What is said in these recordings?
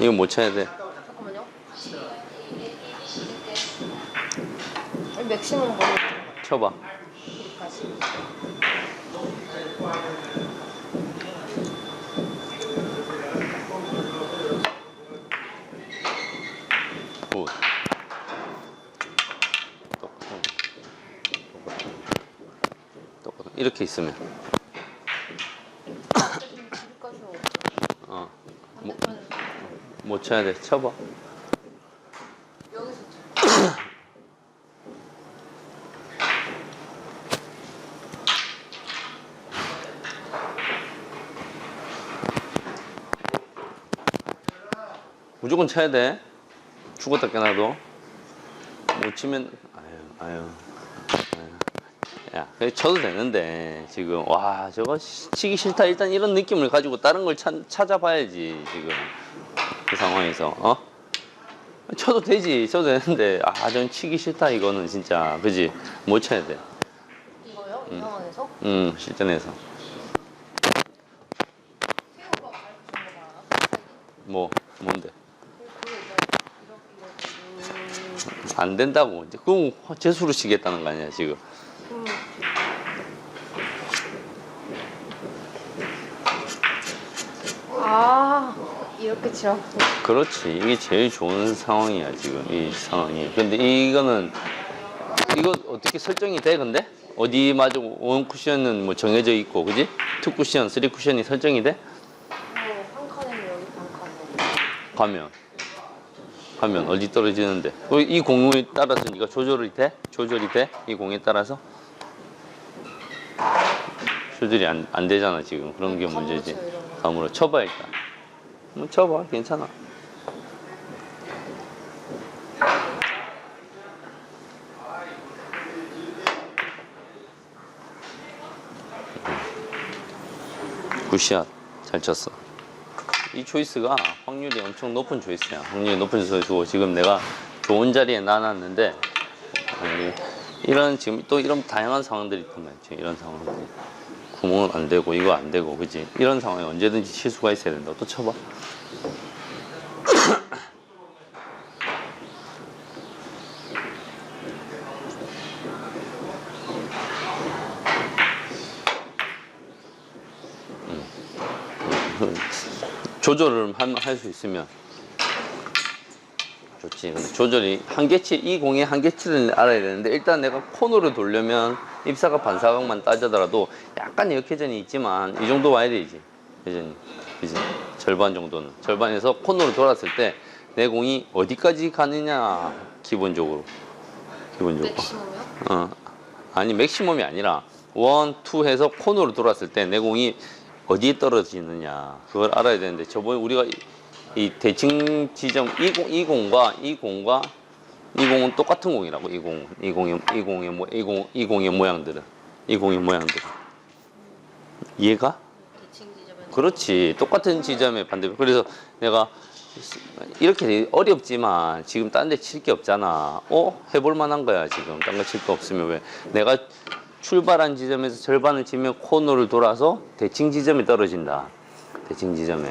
이거 못 쳐야 돼. 잠깐만요. 맥시멈 걸로 쳐봐. 여기까지. 굿. 똑같은. 똑같은. 똑같은. 이렇게 있으면. 여기까지. 어. 반대편 못 쳐야 돼. 쳐봐. 무조건 쳐야 돼. 죽었다 깨나도. 못 치면, 아유, 아유. 아유. 야, 그래 쳐도 되는데, 지금. 와, 저거 시- 치기 싫다. 일단 이런 느낌을 가지고 다른 걸 찾, 찾아봐야지, 지금. 그 상황에서, 어? 쳐도 되지, 쳐도 되는데, 아, 전 치기 싫다, 이거는 진짜. 그지? 못 쳐야 돼. 이거요? 이 상황에서? 음, 실전에서. 태우가 가르쳐준 거 알아? 뭐, 뭔데? 안 된다고. 이제 그럼 재수로 치겠다는 거 아니야, 지금. 음. 아 치라고 그렇지. 이게 제일 좋은 상황이야, 지금. 이 상황이. 근데 이거는, 이거 어떻게 설정이 돼, 근데? 어디 맞아, 원 쿠션은 뭐 정해져 있고, 그지? 투 쿠션, 쓰리 쿠션이 설정이 돼? 뭐한 칸이면 여기 반 칸이고 가면. 가면 어디 떨어지는데. 어, 이 공에 따라서 네가 조절이 돼? 조절이 돼? 이 공에 따라서? 조절이 안, 안 되잖아, 지금. 그런 게 감으로 문제지. 감으로 쳐봐, 일단. 뭐 쳐봐, 괜찮아. 굿샷. 잘 쳤어. 이 초이스가 확률이 엄청 높은 초이스야. 확률이 높은 초이스고 지금 내가 좋은 자리에 놔놨는데 어, 이런 지금 또 이런 다양한 상황들이 있단 말이지. 이런 상황들이 구멍은 안 되고 이거 안 되고 그지? 이런 상황에 언제든지 실수가 있어야 된다. 또 쳐봐. 조절을 할 수 있으면 좋지. 조절이 한계치, 이 공의 한계치를 알아야 되는데 일단 내가 코너로 돌려면 입사각 반사각만 따져더라도 약간 역회전이 있지만 이 정도 와야 되지. 회전이. 그지? 절반 정도는. 절반에서 코너로 돌았을 때 내 공이 어디까지 가느냐, 기본적으로. 기본적으로. 맥시멈이요? 어. 아니 맥시멈이 아니라 원, 투 해서 코너로 돌았을 때 내 공이 어디에 떨어지느냐 그걸 알아야 되는데 저번에 우리가 이, 이 대칭 지점 이 공, 이 공과 이 공과 이 공은 똑같은 공이라고. 이 공, 이 공의 이 공의 모, 이 공, 이 공의 모양들은. 이 공의 모양들 이해가? 대칭 지점에서 그렇지. 똑같은 지점에 반대편. 그래서 내가 이렇게 어렵지만 지금 딴 데 칠 게 없잖아. 어? 해볼 만한 거야 지금. 딴 거 칠 거 없으면 왜? 내가 출발한 지점에서 절반을 치면 코너를 돌아서 대칭 지점에 떨어진다. 대칭 지점에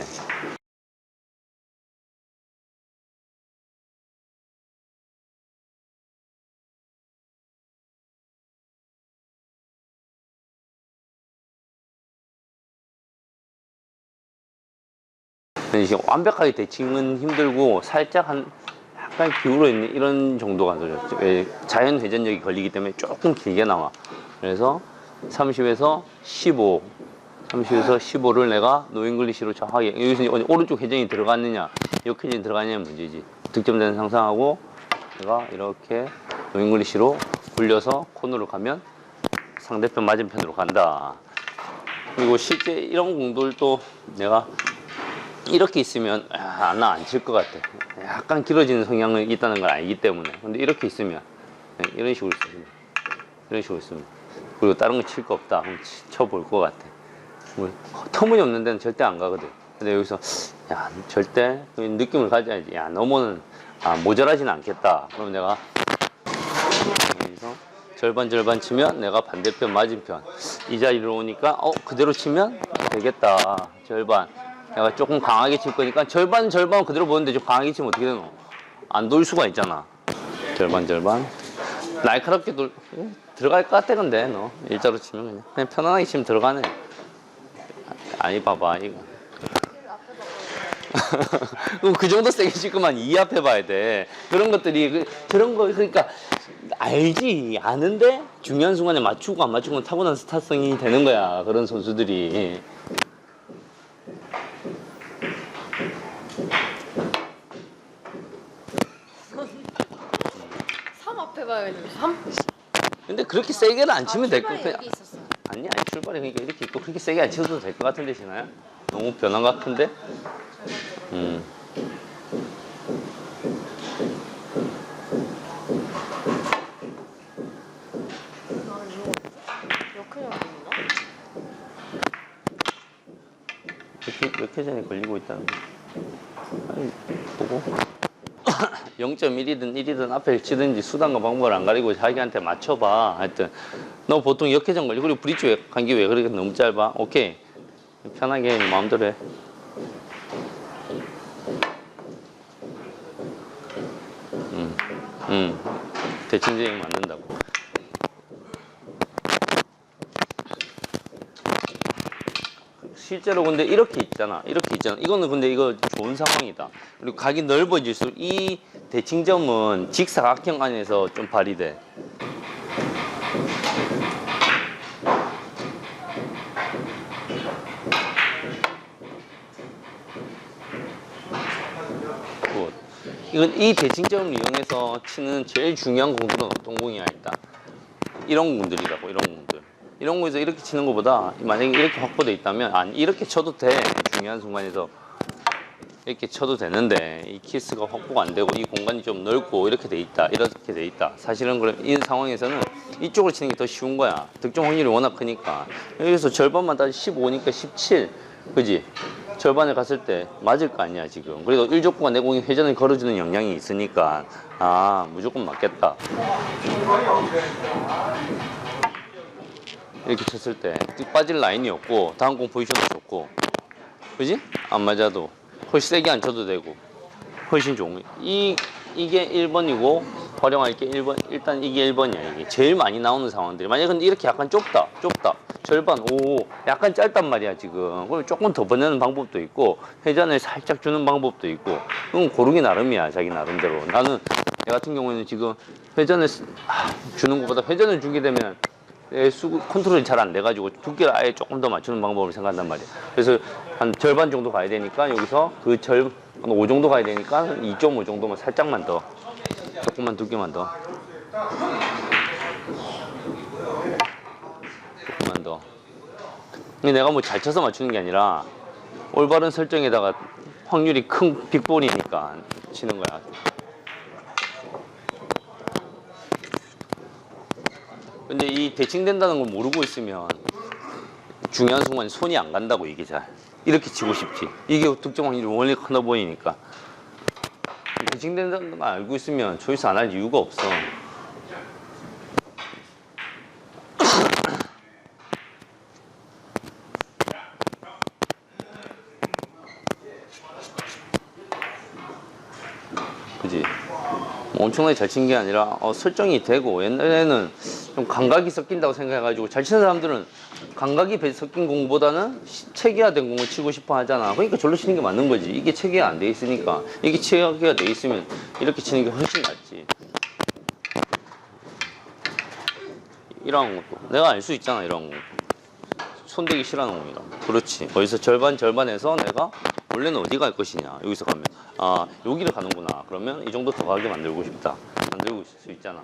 이제 완벽하게 대칭은 힘들고 살짝 한 약간 기울어 있는 이런 정도가 되죠. 왜 자연 회전력이 걸리기 때문에 조금 길게 나와. 그래서 30에서 15, 30에서 15를 내가 노잉글리시로 정확하게 여기서 오른쪽 회전이 들어갔느냐, 역 회전이 들어갔느냐 문제지. 득점된 상상하고 내가 이렇게 노잉글리시로 굴려서 코너로 가면 상대편 맞은편으로 간다. 그리고 실제 이런 공들도 내가 이렇게 있으면 아, 나 안 칠 것 같아. 약간 길어지는 성향이 있다는 걸 알기 때문에. 근데 이렇게 있으면 네, 이런 식으로 있으면 이런 식으로 있으면 그리고 다른 거 칠 거 없다. 그럼 치- 쳐볼 것 같아. 뭐, 터무니없는 데는 절대 안 가거든. 근데 여기서 야 절대 느낌을 가져야지. 야 너무는 아, 모자라지는 않겠다. 그럼 내가 여기서 절반 절반 치면 내가 반대편 맞은편 이 자리로 오니까 어 그대로 치면 되겠다. 절반 내가 조금 강하게 칠 거니까 절반 절반 그대로 보는데 좀 강하게 치면 어떻게 되노? 안 돌 수가 있잖아. 절반 절반. 날카롭게 돌 들어갈 것 같아 근데 너 일자로 치면 그냥 그냥 편안하게 치면 들어가네. 아니 봐봐 이거. 그럼 그 정도 세게 칠 거만 이 앞에 봐야 돼. 그런 것들이 그, 저런 거 그러니까 알지 아는데 중요한 순간에 맞추고 안 맞추고 타고난 스타성이 되는 거야 그런 선수들이. 3 앞에 봐야겠네. 3? 근데 그렇게 세게는 안 치면 될 것 같아. 아, 여기 있었어. 아니 아니 출발이 그러니까 이렇게 있고 그렇게 세게 안 쳐도 될 것 같은데 신아야? 너무 변한 것 같은데? 음. 몇 회 전에 걸리고 있다는 거. 아니 보고 0.1이든 1이든 앞에 치든지 수단과 방법을 안 가리고 자기한테 맞춰봐. 하여튼 너 보통 역회전 걸리고 그리고 브릿지 왜, 간기 왜 그렇게 너무 짧아. 오케이. 편하게 네 마음대로 해. 음, 음. 대칭 진행 맞는다고 실제로 근데 이렇게 있잖아. 이렇게 있잖아. 이거는 근데 이거 좋은 상황이다. 그리고 각이 넓어질수록 이 대칭점은 직사각형 안에서 좀 발휘돼. 굿. 이건 이 대칭점을 이용해서 치는 제일 중요한 공들은 어떤 공이야 일단 이런 공들이라고 이런 공들 이런 거에서 이렇게 치는 것보다 만약에 이렇게 확보돼 있다면 아니 이렇게 쳐도 돼. 중요한 순간에서 이렇게 쳐도 되는데 이 키스가 확보가 안 되고 이 공간이 좀 넓고 이렇게 돼 있다 이렇게 돼 있다. 사실은 그래 이 상황에서는 이쪽으로 치는 게 더 쉬운 거야. 득점 확률이 워낙 크니까. 여기서 절반만 따지 15니까 17 그지? 절반에 갔을 때 맞을 거 아니야 지금. 그래도 1족구가 내 공이 회전을 걸어주는 영향이 있으니까. 아 무조건 맞겠다 이렇게 쳤을 때 빠질 라인이 없고 다음 공 포지션도 좋고. 그지? 안 맞아도. 훨씬 세게 안 쳐도 되고. 훨씬 좋은. 이 이게 1번이고 활용할 게 1번 일단 이게 1번이야 이게. 제일 많이 나오는 상황들이. 만약에 근데 이렇게 약간 좁다 좁다. 절반 오 약간 짧단 말이야 지금. 그럼 조금 더 보내는 방법도 있고 회전을 살짝 주는 방법도 있고. 그건 고르기 나름이야 자기 나름대로. 나는 내 같은 경우에는 지금 회전을 쓰- 아, 주는 것보다 회전을 주게 되면 예, 수 컨트롤이 잘 안 돼가지고 두께를 아예 조금 더 맞추는 방법을 생각한단 말이야. 그래서 한 절반 정도 가야 되니까 여기서 그 절, 한 5 정도 가야 되니까 2.5 정도만 살짝만 더. 조금만 두께만 더. 조금만 더. 근데 내가 뭐 잘 쳐서 맞추는 게 아니라 올바른 설정에다가 확률이 큰 빅볼이니까 치는 거야. 근데 이 대칭된다는 걸 모르고 있으면 중요한 순간 손이 안 간다고 이게 잘. 이렇게 치고 싶지. 이게 득점 확률이 원래 커 보이니까. 대칭된다는 걸 알고 있으면 초이스 안 할 이유가 없어. 그지? 뭐 엄청나게 잘 친 게 아니라 어, 설정이 되고 옛날에는 좀 감각이 섞인다고 생각해가지고 잘 치는 사람들은 감각이 배- 섞인 공보다는 시- 체계화된 공을 치고 싶어 하잖아. 그러니까 절로 치는 게 맞는 거지. 이게 체계가 안 돼 있으니까 이게 체계가 돼 있으면 이렇게 치는 게 훨씬 낫지. 이런 것도 내가 알 수 있잖아 이런 거. 손대기 싫어하는 공이라. 그렇지. 어디서 절반 절반에서 내가 원래는 어디 갈 것이냐. 여기서 가면 아 여기를 가는구나. 그러면 이 정도 더 가게 만들고 싶다. 만들고 있을 수 있잖아.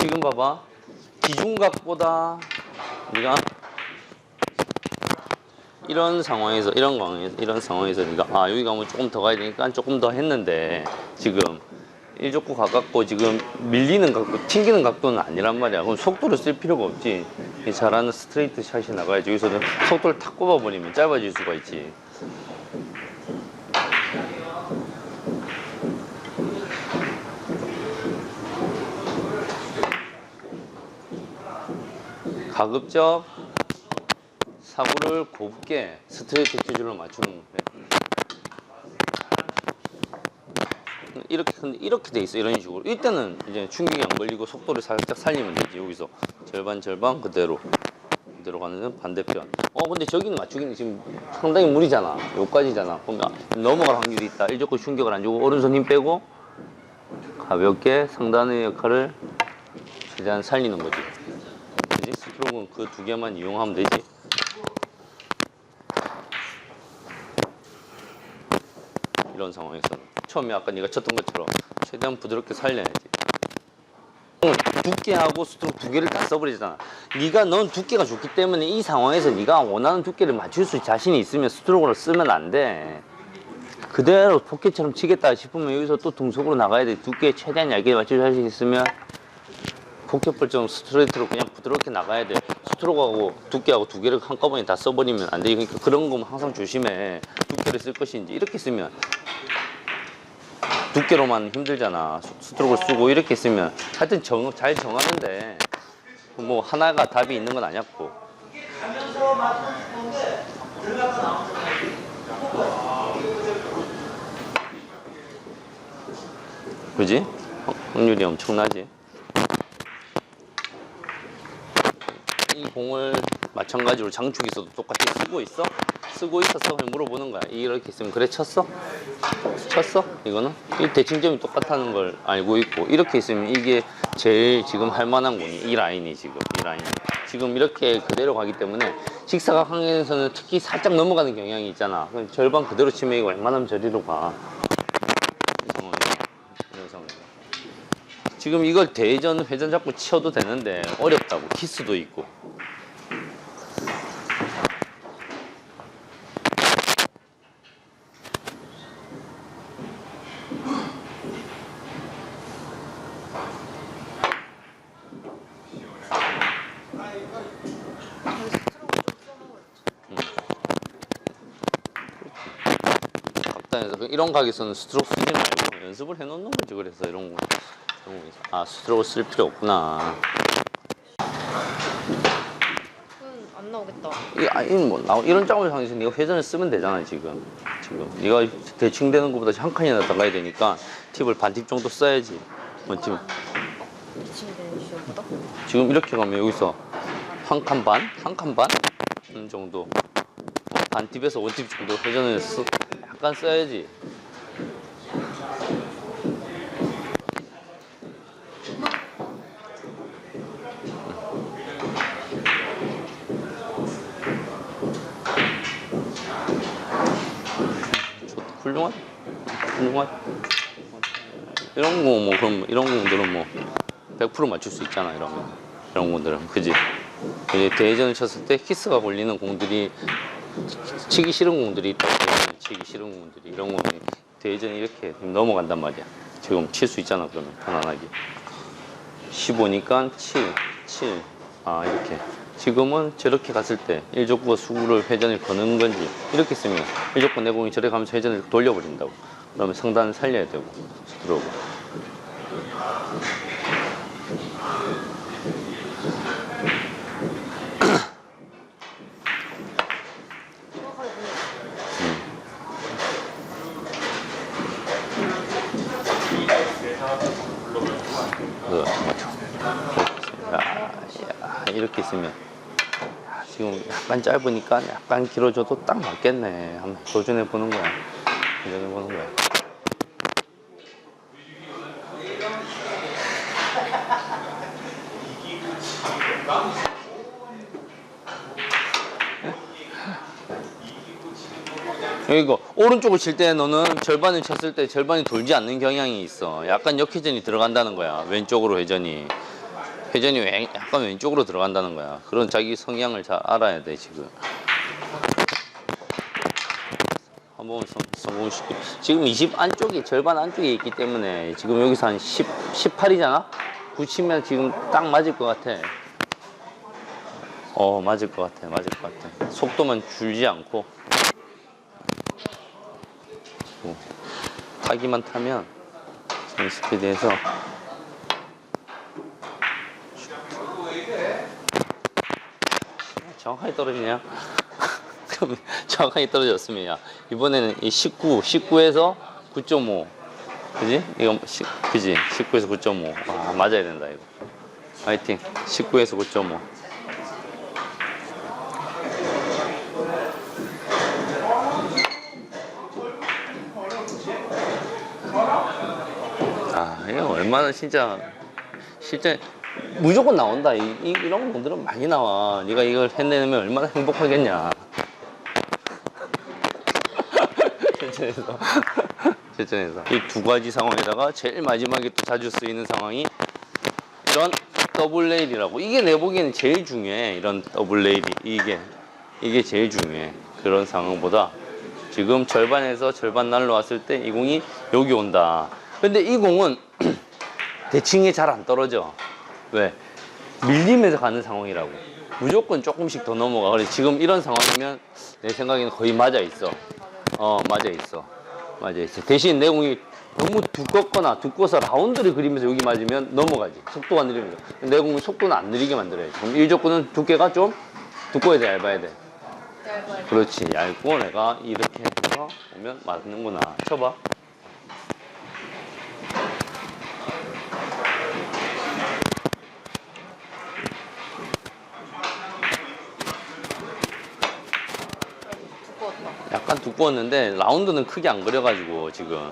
지금 봐봐. 기중각보다 네가 이런 상황에서 이런 상황에서 이런 상황에서 네가 아 여기 가면 조금 더 가야 되니까 조금 더 했는데 지금 일족구 가깝고 지금 밀리는 각도 튕기는 각도는 아니란 말이야. 그럼 속도를 쓸 필요가 없지. 이 잘하는 스트레이트 샷이 나가야지. 여기서는 속도를 탁 꼽아버리면 짧아질 수가 있지 가급적 사구를 곱게 스트레이트 기준으로 맞추는 거예요. 이렇게 근데 이렇게 돼 있어 이런 식으로. 이때는 이제 충격이 안 걸리고 속도를 살짝 살리면 되지 여기서. 절반 절반 그대로 그대로 가는 반대편. 어 근데 저기는 맞추기는 지금 상당히 무리잖아. 여기까지잖아. 보면 넘어갈 확률이 있다. 일조건 충격을 안 주고 오른손 힘 빼고 가볍게 상단의 역할을 최대한 살리는 거지 그 두 개만 이용하면 되지 이런 상황에서 처음에 아까 네가 쳤던 것처럼 최대한 부드럽게 살려야지. 두께하고 스트로크 두 개를 다 써버리잖아. 네가 넌 두께가 좋기 때문에 이 상황에서 네가 원하는 두께를 맞출 수 자신이 있으면 스트로크를 쓰면 안 돼. 그대로 포켓처럼 치겠다 싶으면 여기서 또 등속으로 나가야 돼. 두께 최대한 얇게 맞출 자신 있으면 포켓볼처럼 스트레이트로 그냥 부드럽게 나가야 돼. 스트로크하고 두께하고 두 개를 한꺼번에 다 써버리면 안 돼. 그러니까 그런 거면 항상 조심해. 두께를 쓸 것인지 이렇게 쓰면 두께로만 힘들잖아. 스- 스트로크를 쓰고 이렇게 쓰면 하여튼 정, 잘 정하는데 뭐 하나가 답이 있는 건 아니었고. 그지? 확- 확률이 엄청나지. 이 공을 마찬가지로 장축에서도 똑같이 쓰고 있어? 쓰고 있었어? 그냥 물어보는 거야. 이렇게 있으면 그래 쳤어? 쳤어? 이거는? 이 대칭점이 똑같다는 걸 알고 있고 이렇게 있으면 이게 제일 지금 할 만한 공이 이 라인이 지금 이 라인 지금 이렇게 그대로 가기 때문에 직사각 항에서는 특히 살짝 넘어가는 경향이 있잖아 그럼 절반 그대로 치면 이거 웬만하면 저리로 가 지금 이걸 대전 회전 잡고 치어도 되는데 어렵다고 키스도 있고 이런 각에서는 스트로크 쓰지 말고 연습을 해놓는 거지 그래서 이런 거. 아 스트로크 쓸 필요 없구나 음, 안 나오겠다. 이 아니 뭐 나오 이런 작업을 상에서 네가 회전을 쓰면 되잖아 지금 지금 네가 대칭 되는 것보다 한 칸이나 더 가야 되니까 팁을 반 팁 정도 써야지 뭐지 미치면 되는 시험보다? 지금 이렇게 가면 여기서 한 칸 반? 한 칸 반? 음, 정도 어, 반팁에서 원팁 정도 회전을 쓰, 약간 써야지. 좋- 훌륭하다 훌륭하다 이런 거 뭐 그럼 이런 공들은 뭐 100% 맞출 수 있잖아 이러면 이런 공들은. 그지? 이제 대회전을 쳤을 때 키스가 걸리는 공들이 치기 싫은 공들이 있다고 치기 싫은 공들이 이런 거 대회전이 이렇게 넘어간단 말이야. 지금 칠 수 있잖아 그러면. 편안하게 15니까 7 7 아 이렇게. 지금은 저렇게 갔을 때 1족구가 수구를 회전을 거는 건지 이렇게 쓰면 1족구 내공이 저래 가면서 회전을 돌려버린다고. 그러면 상단을 살려야 되고 스트로크 정확하게 보내. 그 맞죠. 야, 야, 이렇게 있으면 야, 지금 약간 짧으니까 약간 길어져도 딱 맞겠네. 한번 도전해 보는 거야. 도전해 보는 거야. 이거 오른쪽을 칠 때 너는 절반을 쳤을 때 절반이 돌지 않는 경향이 있어. 약간 역회전이 들어간다는 거야. 왼쪽으로 회전이. 회전이 왼- 약간 왼쪽으로 들어간다는 거야. 그런 자기 성향을 잘 알아야 돼 지금. 한번 성- 성공시키. 지금 20 안쪽이 절반 안쪽에 있기 때문에 지금 여기서 한 10, 18이잖아. 붙이면 지금 딱 맞을 것 같아. 어 맞을 것 같아. 맞을 것 같아. 속도만 줄지 않고. 뭐, 타기만 타면 전 스피드에서 정확하게 떨어지냐? 그럼 정확하게 떨어졌으면 야 이번에는 이 19, 19에서 9.5 그지? 이거 시, 그지? 19에서 9.5 와, 맞아야 된다 이거 화이팅 19에서 9.5 아, 이거 얼마나 진짜 실제 무조건 나온다. 이, 이, 이 런 분들은 많이 나와. 네가 이걸 해내면 얼마나 행복하겠냐. 실전에서. 실전에서. 이 두 가지 상황에다가 제일 마지막에 또 자주 쓰이는 상황이 이런 더블 레일이라고. 이게 내 보기에는 제일 중요해. 이런 더블 레일이. 이게. 이게 제일 중요해. 그런 상황보다 지금 절반에서 절반 날라왔을 때 이 공이 여기 온다. 근데 이 공은 대칭이 잘 안 떨어져. 왜? 밀리면서 가는 상황이라고. 무조건 조금씩 더 넘어가. 그래 지금 이런 상황이면 내 생각에는 거의 맞아 있어. 어, 맞아 있어. 맞아 있어. 대신 내 공이 너무 두껍거나 두꺼워서 라운드를 그리면서 여기 맞으면 넘어가지. 속도가 느리면서. 내 공이 속도는 안 느리게 만들어야지. 그럼 이 조건은 두께가 좀 두꺼워야 돼, 얇아야 돼. 그렇지. 얇고 내가 이렇게 해서 오면 맞는구나. 쳐봐. 두꺼웠다. 두꺼웠는데 라운드는 크게 안 그려가지고 지금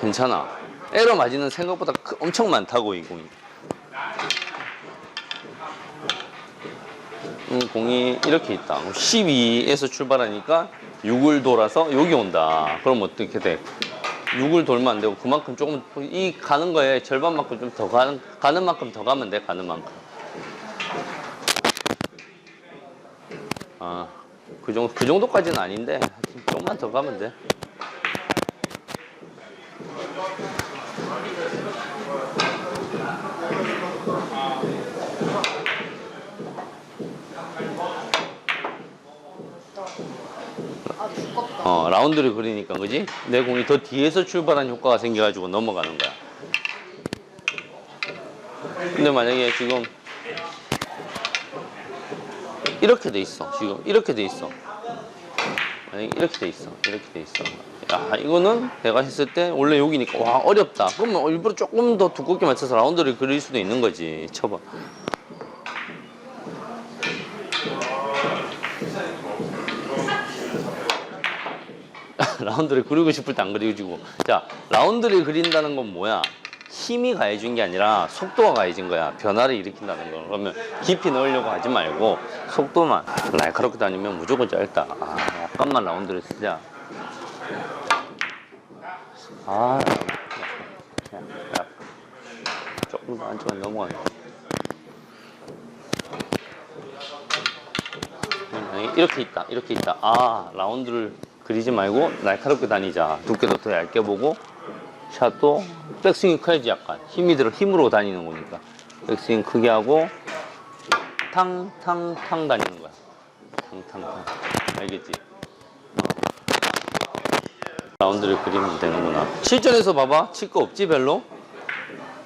괜찮아. 에러 마진은 생각보다 크- 엄청 많다고 이 공이. 음, 공이 이렇게 있다. 12에서 출발하니까 6을 돌아서 여기 온다. 그럼 어떻게 돼? 6을 돌면 안 되고 그만큼 조금 이 가는 거에 절반만큼 좀 더 가는 가는 만큼 더 가면 돼. 가는 만큼. 아, 그 정도 그 정도까지는 아닌데 조금만 더 가면 돼. 아. 어, 라운드를 그리니까 그지? 내 공이 더 뒤에서 출발한 효과가 생겨가지고 넘어가는 거야. 근데 만약에 지금 이렇게 돼 있어. 지금 이렇게 돼 있어. 만약에 이렇게 돼 있어. 이렇게 돼 있어. 야, 이거는 내가 했을 때 원래 여기니까 와 어렵다. 그러면 일부러 조금 더 두껍게 맞춰서 라운드를 그릴 수도 있는 거지. 쳐봐. 라운드를 그리고 싶을 때 안 그려지고 자 라운드를 그린다는 건 뭐야 힘이 가해진 게 아니라 속도가 가해진 거야. 변화를 일으킨다는 거 그러면 깊이 넣으려고 하지 말고 속도만. 날카롭게 다니면 무조건 짧다. 아 약간만 라운드를 쓰자. 아 야, 야, 야. 조금 더 안쪽으로 넘어가네. 이렇게 있다 이렇게 있다. 아 라운드를 그리지 말고 날카롭게 다니자. 두께도 더 얇게 보고 샷도 백스윙이 커야지 약간 힘이 들어 힘으로 다니는 거니까. 백스윙 크게 하고 탕탕탕 다니는 거야. 탕탕탕. 알겠지? 라운드를 그리면 되는구나. 실전에서 봐봐. 칠 거 없지 별로?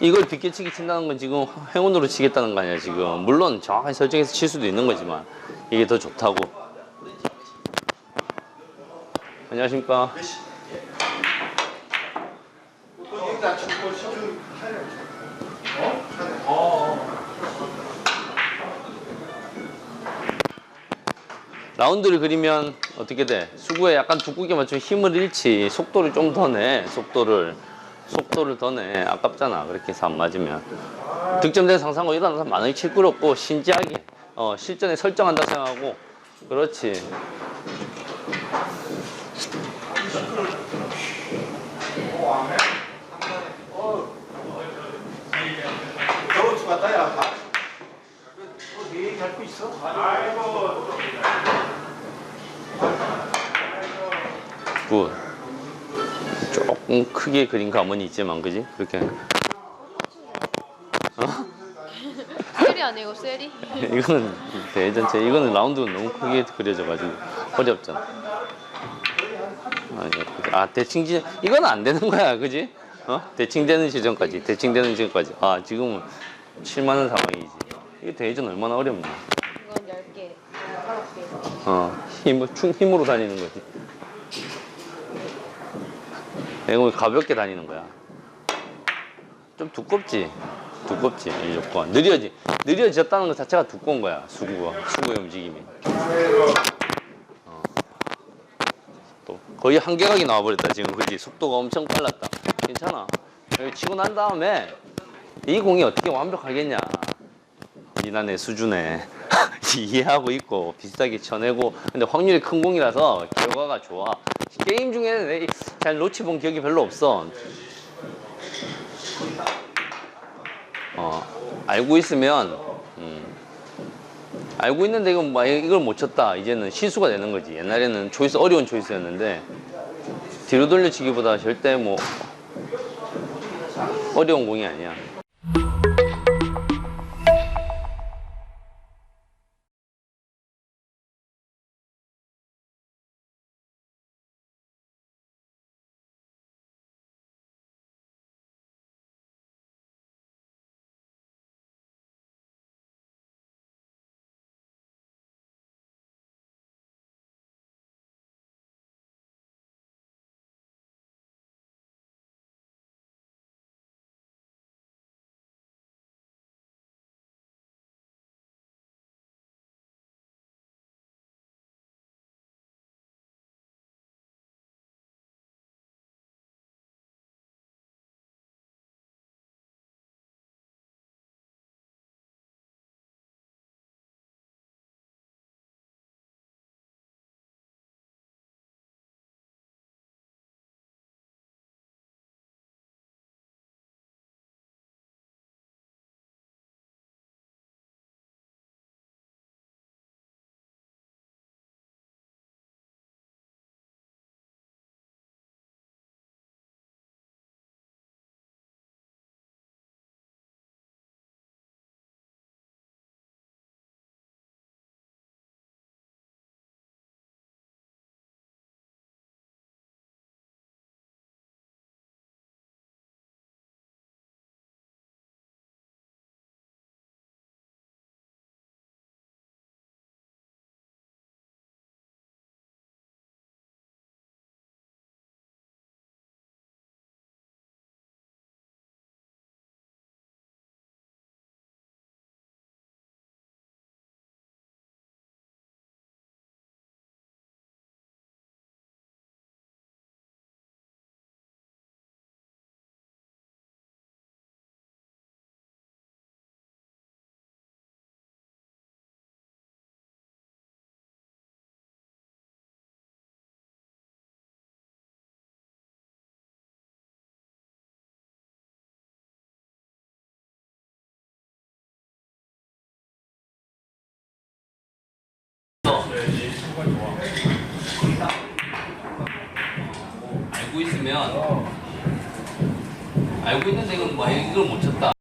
이걸 빗개치기 친다는 건 지금 행운으로 치겠다는 거 아니야 지금. 물론 정확하게 설정해서 칠 수도 있는 거지만 이게 더 좋다고. 안녕하십니까 라운드를 그리면 어떻게 돼? 수구에 약간 두껍게 맞추면 힘을 잃지. 속도를 좀 더 내 속도를. 속도를 더 내 아깝잖아 그렇게 해서 안 맞으면. 득점된 상상으로 일어나서 많이 칠거 없고 신지하게 어, 실전에 설정한다 생각하고. 그렇지 저거 죽었다 야. 거 있어? 굿 조금 크게 그린 감은 있지만 그지? 그렇게 세리 아니고 세리? 이거는 대회 전체 이거는 라운드가 너무 크게 그려져가지고 어렵잖아. 아니, 아 대칭지 이건 안 되는 거야, 그지? 어? 대칭되는 시점까지, 대칭되는 시점까지. 아 지금은 7만 원 상황이지. 이게 대회전 얼마나 어렵냐? 이건 얇게, 날카롭게. 어, 힘, 충, 힘으로 다니는 거지. 이거 가볍게 다니는 거야. 좀 두껍지? 두껍지, 무조건. 느려지. 느려졌다는 것 자체가 두꺼운 거야, 수구가. 수구의 움직임이. 어. 또 거의 한계각이 나와버렸다, 지금. 그지? 속도가 엄청 빨랐다. 괜찮아. 여기 치고 난 다음에 이 공이 어떻게 완벽하겠냐. 이난의 수준에 이해하고 있고 비슷하게 쳐내고 근데 확률이 큰 공이라서 결과가 좋아. 게임 중에는 잘 놓치 본 기억이 별로 없어. 어 알고 있으면 음, 알고 있는데 이건 뭐 이걸 못 쳤다. 이제는 실수가 되는 거지. 옛날에는 초이스 어려운 초이스였는데 뒤로 돌려치기보다 절대 뭐 어려운 공이 아니야 알고 있는데 이건 뭐 이걸 못 쳤다